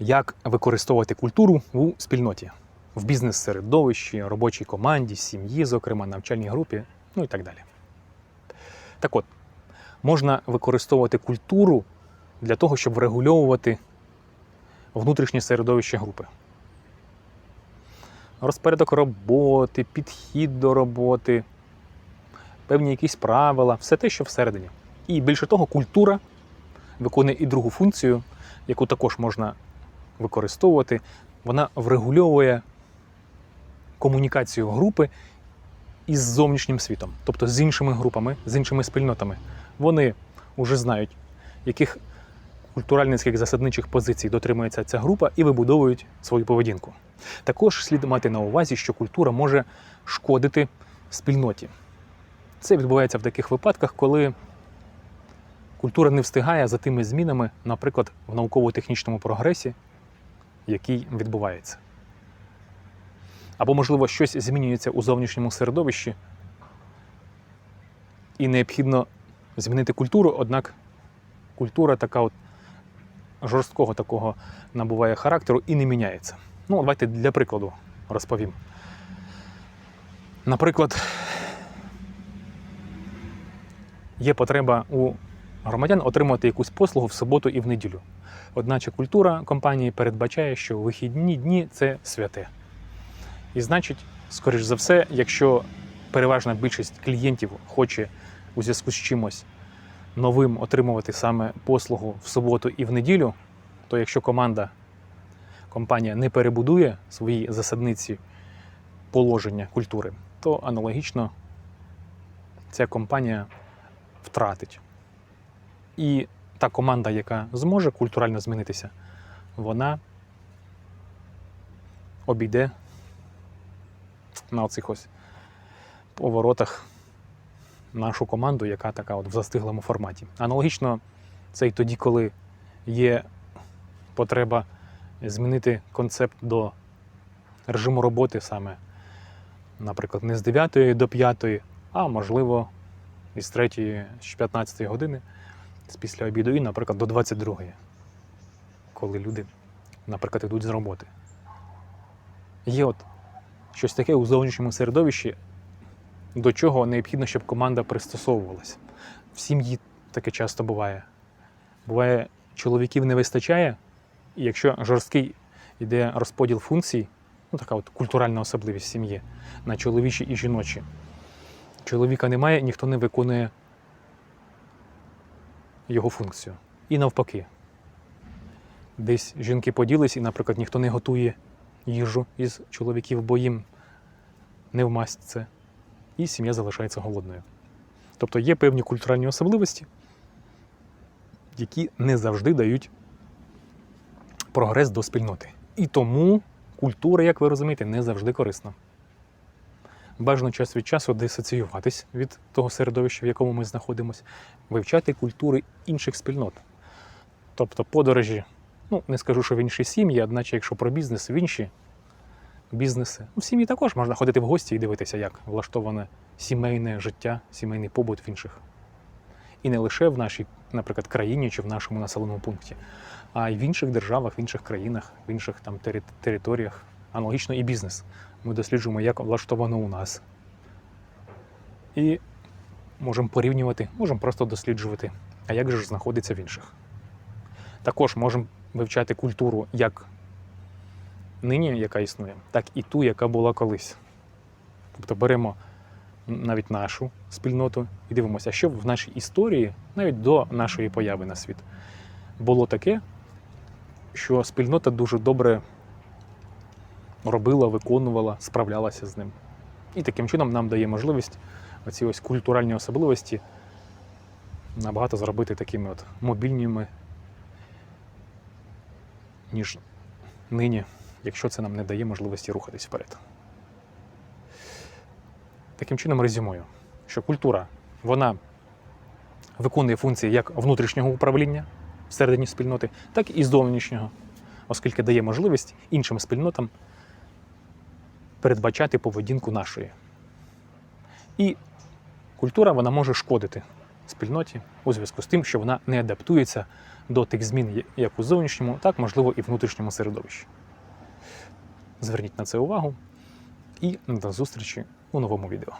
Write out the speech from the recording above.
як використовувати культуру у спільноті, в бізнес-середовищі, робочій команді, сім'ї, зокрема, навчальній групі, ну і так далі. Так от, можна використовувати культуру для того, щоб врегульовувати внутрішнє середовище групи. Розпорядок роботи, підхід до роботи, певні якісь правила, все те, що всередині. І більше того, культура виконує і другу функцію, яку також можна використовувати. Вона врегульовує комунікацію групи із зовнішнім світом, тобто з іншими групами, з іншими спільнотами. Вони вже знають, яких культуральницьких засадничих позицій дотримується ця група і вибудовують свою поведінку. Також слід мати на увазі, що культура може шкодити спільноті. Це відбувається в таких випадках, коли культура не встигає за тими змінами, наприклад, в науково-технічному прогресі, який відбувається. Або, можливо, щось змінюється у зовнішньому середовищі, і необхідно змінити культуру, однак культура така от жорсткого такого набуває характеру і не міняється. Ну, давайте для прикладу розповім. Наприклад, є потреба у громадян отримати якусь послугу в суботу і в неділю. Одначе культура компанії передбачає, що вихідні дні це святе. І значить, скоріш за все, якщо переважна більшість клієнтів хоче у зв'язку з чимось новим отримувати саме послугу в суботу і в неділю, то якщо команда, компанія не перебудує свої засадниці положення культури, то аналогічно ця компанія втратить. І та команда, яка зможе культурально змінитися, вона обійде на оцих ось поворотах нашу команду, яка така от в застиглому форматі. Аналогічно, це й тоді, коли є потреба змінити концепт до режиму роботи саме, наприклад, не з 9 до 5, а можливо із 3 з 15 години з після обіду і, наприклад, до 22-ї, коли люди, наприклад, йдуть з роботи. Є от щось таке у зовнішньому середовищі, до чого необхідно, щоб команда пристосовувалася. В сім'ї таке часто буває. Буває, чоловіків не вистачає, і якщо жорсткий йде розподіл функцій, ну така от культуральна особливість сім'ї на чоловічі і жіночі. Чоловіка немає, ніхто не виконує його функцію. І навпаки. Десь жінки поділись, і, наприклад, ніхто не готує їжу із чоловіків, бо їм не в масть це. І сім'я залишається голодною. Тобто є певні культуральні особливості, які не завжди дають прогрес до спільноти. І тому культура, як ви розумієте, не завжди корисна. Бажано час від часу дисоціюватись від того середовища, в якому ми знаходимося, вивчати культури інших спільнот. Тобто подорожі, ну не скажу, що в інші сім'ї, одначе, якщо про бізнес, в інші бізнеси. Ну, в сім'ї також можна ходити в гості і дивитися, як влаштоване сімейне життя, сімейний побут в інших. І не лише в нашій, наприклад, країні чи в нашому населеному пункті, а й в інших державах, в інших країнах, в інших там тери- територіях. Аналогічно і бізнес. Ми досліджуємо, як влаштовано у нас. І можемо порівнювати, можемо просто досліджувати, а як же ж знаходиться в інших. Також можемо вивчати культуру як нині, яка існує, так і ту, яка була колись. Тобто беремо навіть нашу спільноту і дивимося, що в нашій історії, навіть до нашої появи на світ, було таке, що спільнота дуже добре робила, виконувала, справлялася з ним. І таким чином нам дає можливість оці ось культуральні особливості набагато зробити такими от мобільними, ніж нині, якщо це нам не дає можливості рухатись вперед. Таким чином резюмую, що культура вона виконує функції як внутрішнього управління всередині спільноти, так і зовнішнього, оскільки дає можливість іншим спільнотам передбачати поведінку нашої. І культура вона може шкодити спільноті у зв'язку з тим, що вона не адаптується до тих змін як у зовнішньому, так можливо і внутрішньому середовищі. Зверніть на це увагу і до зустрічі у новому відео.